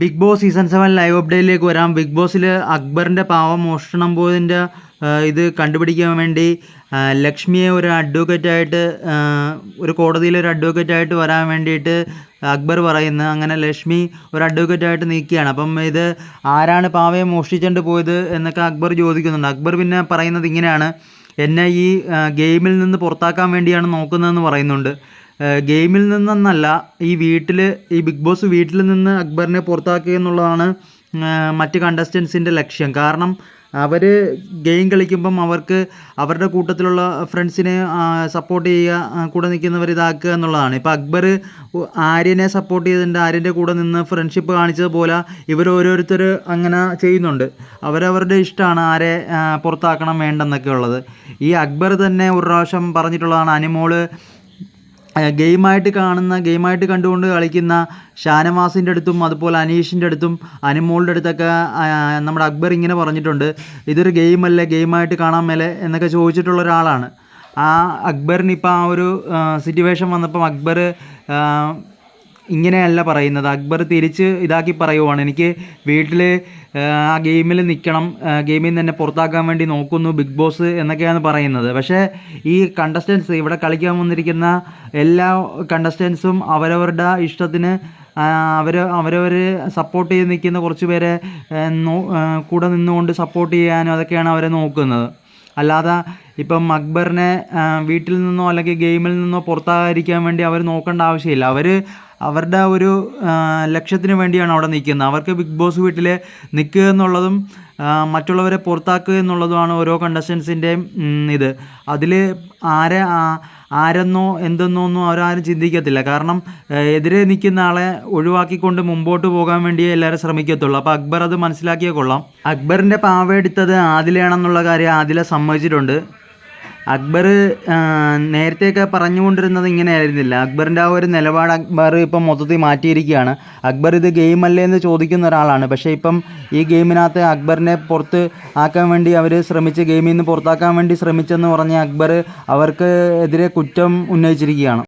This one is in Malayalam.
Bigg Boss season seven live അപ്ഡേറ്റിലേക്ക് വരാം. ബിഗ് ബോസിൽ അക്ബറിന്റെ പാവം മോഷണം പോയതിന്റെ ഇത് കണ്ടുപിടിക്കാൻ വേണ്ടി ലക്ഷ്മിയെ ഒരു അഡ്വക്കേറ്റായിട്ട് ഒരു കോടതിയിൽ ഒരു അഡ്വക്കേറ്റായിട്ട് വരാൻ വേണ്ടിയിട്ട് അക്ബർ പറയുന്നു. അങ്ങനെ ലക്ഷ്മി ഒരു അഡ്വക്കേറ്റായിട്ട് നിൽക്കുകയാണ്. അപ്പം ഇത് ആരാണ് പാവയെ മോഷ്ടിച്ചുകൊണ്ട് പോയത് എന്നൊക്കെ അക്ബർ ചോദിക്കുന്നുണ്ട്. അക്ബർ പിന്നെ പറയുന്നത് ഇങ്ങനെയാണ്. എന്നെ ഈ ഗെയിമിൽ നിന്ന് പുറത്താക്കാൻ വേണ്ടിയാണ് നോക്കുന്നതെന്ന് പറയുന്നുണ്ട്. ഗെയിമിൽ നിന്നെന്നല്ല ഈ വീട്ടിൽ ഈ ബിഗ് ബോസ് വീട്ടിൽ നിന്ന് അക്ബറിനെ പുറത്താക്കുക എന്നുള്ളതാണ് മറ്റ് കണ്ടസ്റ്റൻസിന്റെ ലക്ഷ്യം. കാരണം അവർ ഗെയിം കളിക്കുമ്പം അവർക്ക് അവരുടെ കൂട്ടത്തിലുള്ള ഫ്രണ്ട്സിനെ സപ്പോർട്ട് ചെയ്യുക കൂടെ നിൽക്കുന്നവർ ഇതാക്കുക എന്നുള്ളതാണ്. ഇപ്പോൾ അക്ബർ ആര്യനെ സപ്പോർട്ട് ചെയ്തിട്ടുണ്ട് ആര്യന്റെ കൂടെ നിന്ന് ഫ്രണ്ട്ഷിപ്പ് കാണിച്ചതുപോലെ ഇവർ ഓരോരുത്തർ അങ്ങനെ ചെയ്യുന്നുണ്ട്. അവരവരുടെ ഇഷ്ടമാണ് ആരെ പുറത്താക്കണം വേണ്ടെന്നൊക്കെ ഉള്ളത് ഈ അക്ബർ തന്നെ ഒരു പ്രാവശ്യം പറഞ്ഞിട്ടുള്ളതാണ് അനിമോൾ ഗെയിമായിട്ട് കാണുന്ന ഗെയിമായിട്ട് കണ്ടുകൊണ്ട് കളിക്കുന്ന ഷാനവാസിന്റെ അടുത്തും അതുപോലെ അനീഷിന്റെ അടുത്തും അനിമോളുടെ അടുത്തൊക്കെ നമ്മുടെ അക്ബർ ഇങ്ങനെ പറഞ്ഞിട്ടുണ്ട് ഇതൊരു ഗെയിമല്ലേ ഗെയിമായിട്ട് കാണാൻ മേലെ? എന്നൊക്കെ ചോദിച്ചിട്ടുള്ള ഒരാളാണ്. ആ അക്ബറിന് ഇപ്പോൾ ആ ഒരു സിറ്റുവേഷൻ വന്നപ്പം അക്ബർ ഇങ്ങനെയല്ല പറയുന്നത്. അക്ബർ തിരിച്ച് ഇതാക്കി പറയുവാണ്. എനിക്ക് വീട്ടിൽ ആ ഗെയിമിൽ നിൽക്കണം ഗെയിമിൽ നിന്ന് എന്നെ പുറത്താക്കാൻ വേണ്ടി നോക്കുന്നു ബിഗ് ബോസ് എന്നൊക്കെയാണ് പറയുന്നത്. പക്ഷേ ഈ കണ്ടസ്റ്റൻസ് ഇവിടെ കളിക്കാൻ വന്നിരിക്കുന്ന എല്ലാ കണ്ടസ്റ്റൻസും അവരവരുടെ ഇഷ്ടത്തിന് അവർ അവരവർ സപ്പോർട്ട് ചെയ്ത് നിൽക്കുന്ന കുറച്ച് പേരെ കൂടെ നിന്നുകൊണ്ട് സപ്പോർട്ട് ചെയ്യാനും അതൊക്കെയാണ് അവരെ നോക്കുന്നത്. അല്ലാതെ ഇപ്പം അക്ബറിനെ വീട്ടിൽ നിന്നോ അല്ലെങ്കിൽ ഗെയിമിൽ നിന്നോ പുറത്താകാതിരിക്കാൻ വേണ്ടി അവർ നോക്കേണ്ട ആവശ്യമില്ല. അവർ അവരുടെ ഒരു ലക്ഷ്യത്തിന് വേണ്ടിയാണ് അവിടെ നിൽക്കുന്നത്. അവർക്ക് ബിഗ് ബോസ് വീട്ടിൽ നിൽക്കുക എന്നുള്ളതും മറ്റുള്ളവരെ പുറത്താക്കുക എന്നുള്ളതുമാണ് ഓരോ കണ്ടസ്റ്റൻസിന്റെയും ഇത്. അതിൽ ആരെ ആരെന്നോ എന്തെന്നോ ഒന്നും അവരാരും ചിന്തിക്കത്തില്ല. കാരണം എതിരെ നിൽക്കുന്ന ആളെ ഒഴിവാക്കിക്കൊണ്ട് മുമ്പോട്ട് പോകാൻ വേണ്ടിയേ എല്ലാവരും ശ്രമിക്കത്തുള്ളൂ. അപ്പോൾ അക്ബർ അത് മനസ്സിലാക്കിയേ കൊള്ളാം. അക്ബറിന്റെ പാവ എടുത്തത് ആദിലയാണെന്നുള്ള കാര്യം ആദില സമ്മതിച്ചിട്ടുണ്ട്. അക്ബർ നേരത്തെയൊക്കെ പറഞ്ഞുകൊണ്ടിരുന്നത് ഇങ്ങനെ ആയിരുന്നില്ല അക്ബറിന്റെ ആ ഒരു നിലപാട് അക്ബർ ഇപ്പം മൊത്തത്തിൽ മാറ്റിയിരിക്കുകയാണ്. അക്ബർ ഇത് ഗെയിം അല്ലേ എന്ന് ചോദിക്കുന്ന ഒരാളാണ്. പക്ഷേ ഇപ്പം ഈ ഗെയിമിനകത്ത് അക്ബറിനെ പുറത്ത് ആക്കാൻ വേണ്ടി അവർ ശ്രമിച്ച് ഗെയിമിൽ നിന്ന് പുറത്താക്കാൻ വേണ്ടി ശ്രമിച്ചെന്ന് പറഞ്ഞ് അക്ബർ അവർക്ക് എതിരെ കുറ്റം ഉന്നയിച്ചിരിക്കുകയാണ്.